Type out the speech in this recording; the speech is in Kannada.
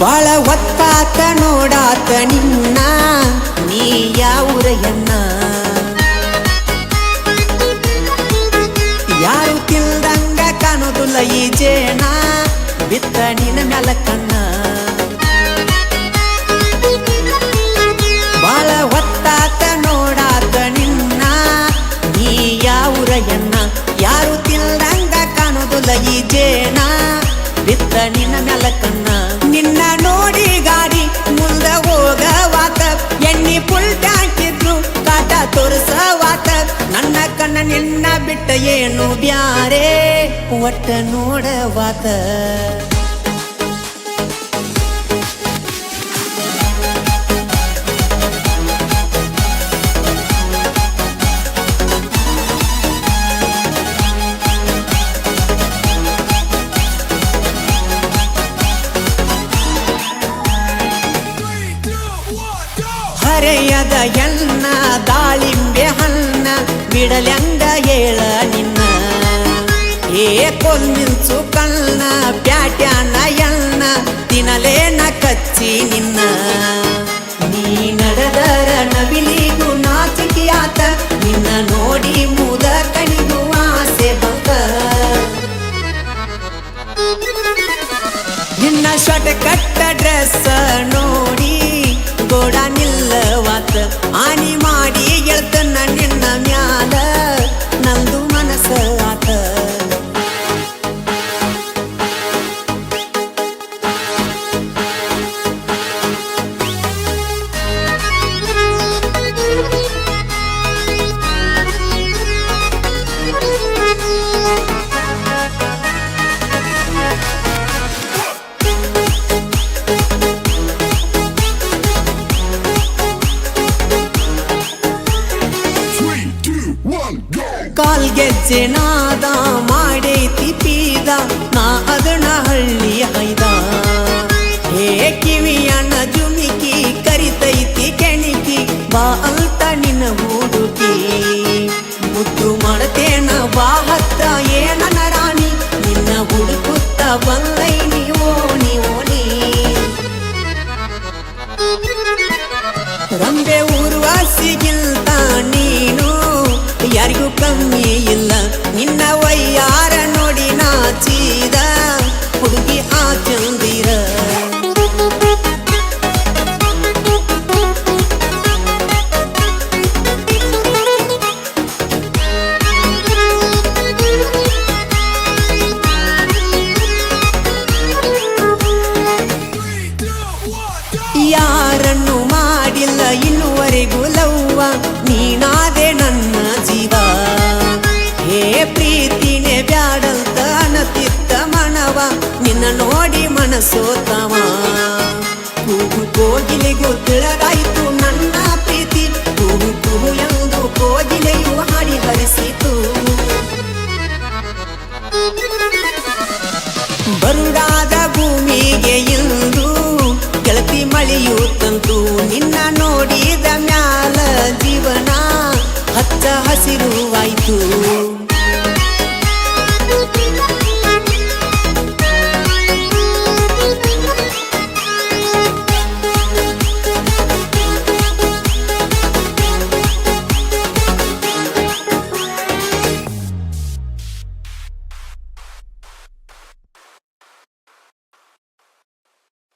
ಬಾಳ ಒತ್ತಾತ ನೋಡಾತ ನಿನ್ನ, ನೀ ಯಾವುರ ಎನ್ನ ಯಾರು ತಿಳ್ದಂಗ ಕಾಣೋದಿಲ್ಲ ಈ ಜೇನ, ಬಿತ್ತ ನಿನ್ನ ಮ್ಯಾಲ ಕಣ್ಣ. ಬಾಳ ಒತ್ತಾತ ನೋಡಾತ ನಿನ್ನ, ನೀ ಯಾವುರ ಎನ್ನ ಯಾರು ತಿಳ್ದಂಗ ಕಾಣೋದಿಲ್ಲ ಈ ಜೇನ, ಬಿತ್ತ ನಿನ್ನ ಮ್ಯಾಲ ಕಣ್ಣ. ನಿನ್ನ ನೋಡಿ ಗಾಡಿ ಮುಂದ ಹೋಗವಾತ ಎಣ್ಣಿ ಫುಲ್ ಟ್ಯಾಂಕ್ ಇದ್ರು ಕಾಟ ತೋರಿಸವಾತ ನನ್ನ ಕಣ್ಣ ನಿನ್ನ ಬಿಟ್ಟ ಏನು ಬ್ಯಾರೆ ಒಟ್ಟ ನೋಡವಾತ ಹರೆಯದ ಎನ್ನ, ದಾಳಿಂಬೆ ಹಣ್ಣ ಬಿಡಲೆಂಗ ಹೇಳ ನಿನ್ನ. ಏ ಕೊಲ್ಮಿಂಚು ಕಣ್ಣ, ಪ್ಯಾಟ್ಯಾನ ಎಣ್ಣ ತಿನ್ನಲೇನ ಕಚ್ಚಿ ನಿನ್ನ. ನೀ ನಡೆದರ ನವಿಲಿಗೂ ನಾಚಿಕೆಯಾತ, ನಿನ್ನ ನೋಡಿ ಮುದ ಕಣಿಗೂ ಆಸೆ ಬಂತ. ನಿನ್ನ ಶಟ್ ಕಟ್ಟ ಡ್ರೆಸ್ ನೋಡಿ go! ಕಾಲ್ ಗೆಜ್ಜೆ ನಾದ ಮಾಡೈತಿ ಪೀದ ನಾ ಅದನ್ನ ಹಳ್ಳಿ ಕಮ್ಮಿ ಇಲ್ಲ. ನಿನ್ನ ವಯ್ಯಾರ ನೋಡಿ ನಾಚಿದ ಹುಡುಗಿ ಆ ನೋಡಿ ಮನಸೋತವ ಕೂಗು ಕೋಗಿಲೆಗೂ ತಿಳಗಾಯಿತು ನನ್ನ ಪ್ರೀತಿ. ಕೂಗು ಕೂಗು ಎಂದು ಕೋಗಿಲೆಯು ಹಾಡಿ ಹರಿಸಿತು. ಬರುಡಾದ ಭೂಮಿಗೆ ಎಂದು ಕೆಳಪಿ ಮಳೆಯು ತಂತು. ನಿನ್ನ ನೋಡಿದ ಮ್ಯಾಲ ಜೀವನ ಹಚ್ಚ ಹಸಿರು